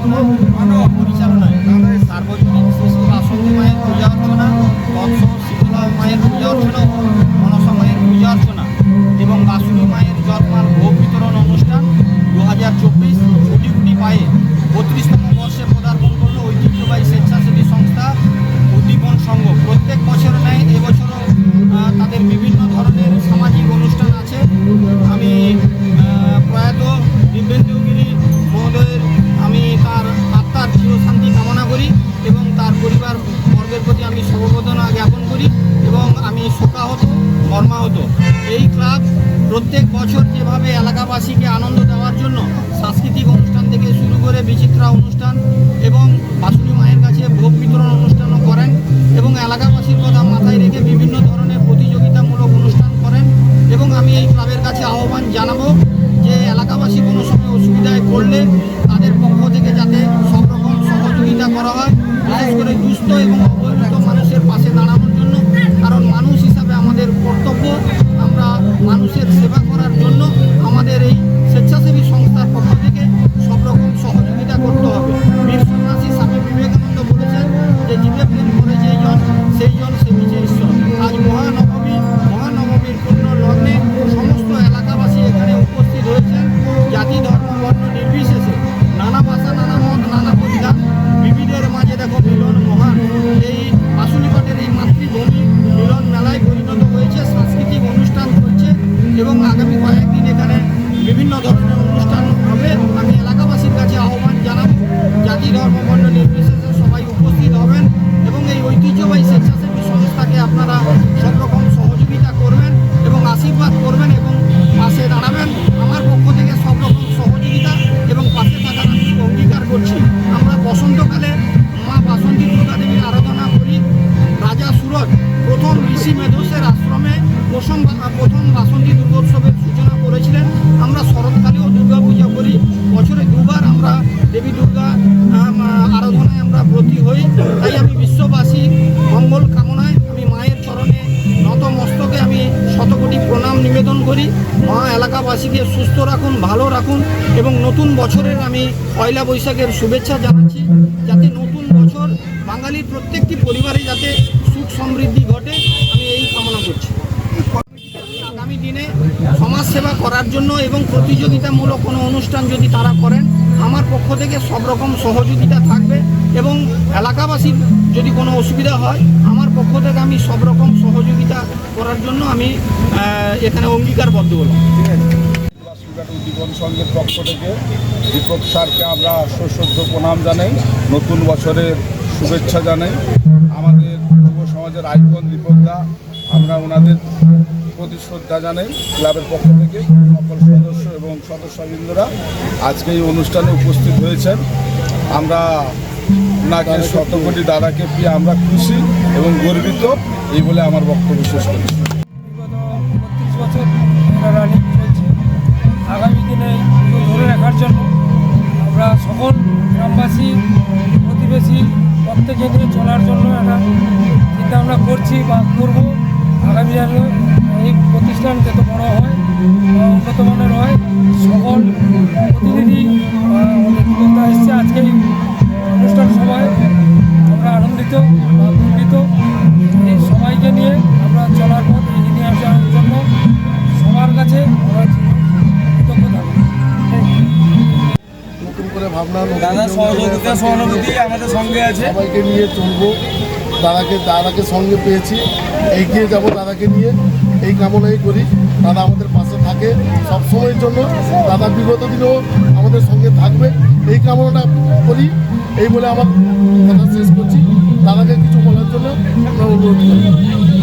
কোনো পরিচালনায়। সার্বজনীন শ্রেষ্ঠ আসন্ন মায়ের পূজা অর্চনা বৎস শীতলা মায়ের পূজা অর্চনা যেভাবে এলাকাবাসীকে আনন্দ দেওয়ার জন্য সাংস্কৃতিক অনুষ্ঠান থেকে শুরু করে বিচিত্রা অনুষ্ঠান এবং বাসুনি মায়ের কাছে ভোগ বিতরণ অনুষ্ঠানও করেন এবং এলাকাবাসীর কথা মাথায় রেখে বিভিন্ন ধরনের প্রতিযোগিতামূলক অনুষ্ঠান করেন এবং আমি এই ক্লাবের কাছে আহ্বান জানাব বিভিন্ন ধরনের অনুষ্ঠান হবে। আমি এলাকাবাসীর কাছে আহ্বান জানাব, জাতি, ধর্ম, বর্ণ নির্বিশেষে সবাই উপস্থিত হবেন এবং এই ঐতিহ্যবাহী স্বেচ্ছাসেবী সংস্থাকে আপনারা সব রকম সহযোগিতা করবেন এবং আশীর্বাদ করবেন এবং পাশে দাঁড়াবেন। আমার পক্ষ থেকে সব রকম সহযোগিতা এবং পাশে থাকার আমি অঙ্গীকার করছি। আমরা বসন্তকালে মা বাসন্তী দুর্গা দেবীর আরাধনা করি। রাজা সুরজ প্রথম ঋষি মেধসের আশ্রমে প্রথম প্রথম বাসন্তী দুর্গোৎসবের সূচনা এলাকাবাসীকে সুস্থ রাখুন, ভালো রাখুন এবং নতুন বছরের আমি পয়লা বৈশাখের শুভেচ্ছা জানাচ্ছি। যাতে নতুন বছর বাঙালির প্রত্যেকটি পরিবারে যাতে সুখ সমৃদ্ধি ঘটে, আমি এই কামনা করছি। আগামী দিনে সমাজ সেবা করার জন্য এবং প্রতিযোগিতামূলক কোনো অনুষ্ঠান যদি তারা করেন, আমার পক্ষ থেকে সব রকম সহযোগিতা থাকবে এবং এলাকাবাসীর যদি কোনো অসুবিধা হয়, আমার পক্ষ থেকে আমি সব রকম সহযোগিতা করার জন্য আমি এখানে অঙ্গীকারবদ্ধ হলাম। সুগার উদ্দীপন সংঘের পক্ষ থেকে দীপক স্যারকে আমরা সশ্রদ্ধ প্রণাম জানাই, নতুন বছরের শুভেচ্ছা জানাই। আমাদের যুব সমাজের আইকন দীপকদা, আমরা ওনাদের প্রতি শ্রদ্ধা জানাই। ক্লাবের পক্ষ থেকে সকল সদস্য এবং সদস্যবৃন্দরা আজকে এই অনুষ্ঠানে উপস্থিত হয়েছেন। আমরা ওনাকে শতকোটি দাদাকে পেয়ে আমরা খুশি এবং গর্বিত। এই বলে আমার বক্তব্য শেষ করছি। প্রতিবেশী প্রত্যেকে নিয়ে চলার জন্য একটা চিন্তা ভাবনা করছি বা করব। আগামী দিনে এই প্রতিষ্ঠান যত বড় হয় বা উন্নত মানের হয়, সকল প্রতিনিধি বা এসছে আজকে এই অনুষ্ঠান সবাই আমরা আনন্দিত বা গর্বিত এই সবাইকে নিয়ে আমরা চলার পথ এগিয়ে নিয়ে আসার জন্য সবার কাছে আমরা করে ভাবনা দাদা সহযোগিতা সহানুভূতি আমাদের সঙ্গে আছে। সবাইকে নিয়ে চলবো দাদাকে দাদাকে সঙ্গে পেয়েছি। এগিয়ে যাব দাদাকে নিয়ে। এই কামনাই করি। দাদা আমাদের পাশে থাকে সব সময়ের জন্য। দাদা বিগত দিনেও আমাদের সঙ্গে থাকবে। এই কামনাটা করি। এই বলে আমার কথা শেষ করছি। দাদাকে কিছু বলার জন্য আমরা অনুরোধ করি